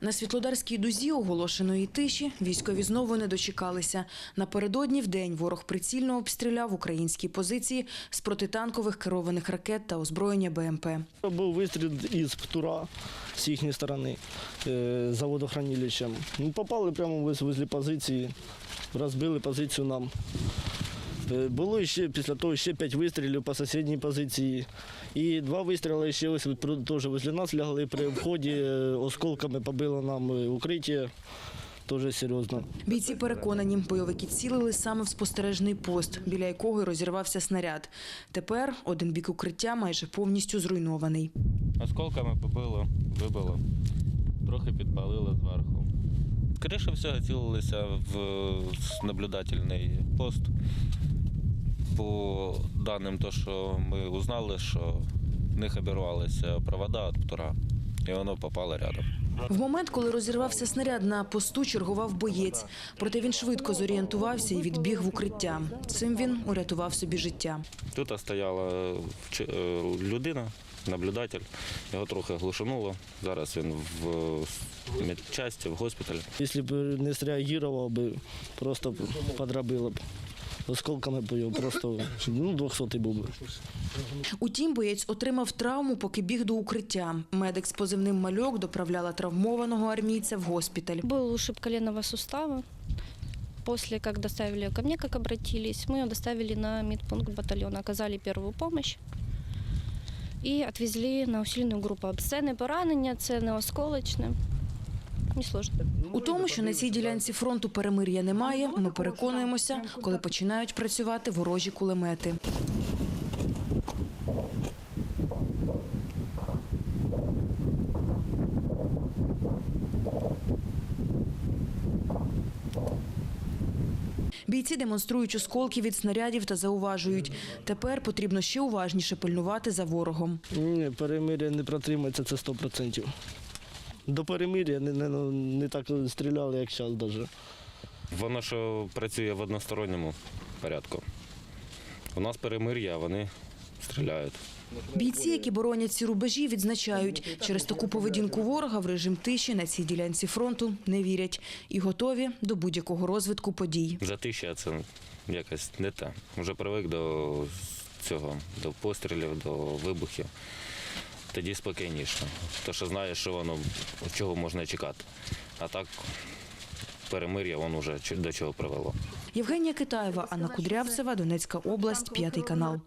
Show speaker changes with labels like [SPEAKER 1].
[SPEAKER 1] На Світлодарській дузі оголошеної тиші військові знову не дочекалися. Напередодні в день ворог прицільно обстріляв українські позиції з протитанкових керованих ракет та озброєння БМП.
[SPEAKER 2] Був вистріл із Птура з їхньої сторони е, за водохранилищем. Попали прямо возле позиції, розбили позицію нам. Е, Було ще після того ще п'ять вистрілів по сусідній позиції. І два вистріли ще ось про- теж возле нас лягли при вході, е, осколками побило нам е, укриття. Дуже серйозно.
[SPEAKER 1] Бійці переконані, бойовики цілили саме в спостережний пост, біля якого й розірвався снаряд. Тепер один бік укриття майже повністю зруйнований.
[SPEAKER 3] Осколками побило, вибило, трохи підпалило зверху. Скоріше всього цілилися в наблюдательний пост. По даним, то, що ми узнали, що в них обірвалися провода від птура, і воно попало рядом.
[SPEAKER 1] В момент, коли розірвався снаряд, на посту чергував боєць. Проте він швидко зорієнтувався і відбіг в укриття. Цим він урятував собі життя.
[SPEAKER 3] Тут стояла е, людина, наблюдатель, його трохи глушануло. Зараз він в медчасті, в госпіталі.
[SPEAKER 2] Якщо б не зреагував просто подробило б. Осколками б його просто ну, 200 був би.
[SPEAKER 1] Утім, боєць отримав травму, поки біг до укриття. Медик з позивним мальок доправляла травмованого армійця в госпіталь.
[SPEAKER 4] Был ушиб коленного сустава. После, как доставили ко мне, как обратились, мы ее доставили на медпункт батальона, оказали первую помощь и отвезли на усиленную группу. Це не поранення, це не осколочне. Несложно.
[SPEAKER 1] У тому, що на цій ділянці фронту перемир'я немає, ми переконуємося, коли починають працювати ворожі кулемети. Бійці демонструють осколки від снарядів та зауважують. Тепер потрібно ще уважніше пильнувати за ворогом.
[SPEAKER 2] Ні, перемир'я не протримається, це 100%. До перемир'я не, не, не так стріляли, як зараз навіть.
[SPEAKER 3] Воно що працює в односторонньому порядку. У нас перемир'я, а вони стріляють.
[SPEAKER 1] Бійці, які боронять ці рубежі, відзначають, через таку поведінку ворога в режим тиші на цій ділянці фронту не вірять і готові до будь-якого розвитку подій.
[SPEAKER 3] Затища це якось не те. Вже привик до цього, до пострілів, до вибухів. Тоді спокійніше. Тому що знаєш, що воно чого можна чекати. А так перемир'я воно вже до чого привело.
[SPEAKER 1] Євгенія Китаєва, Анна Кудрявцева, Донецька область, п'ятий канал.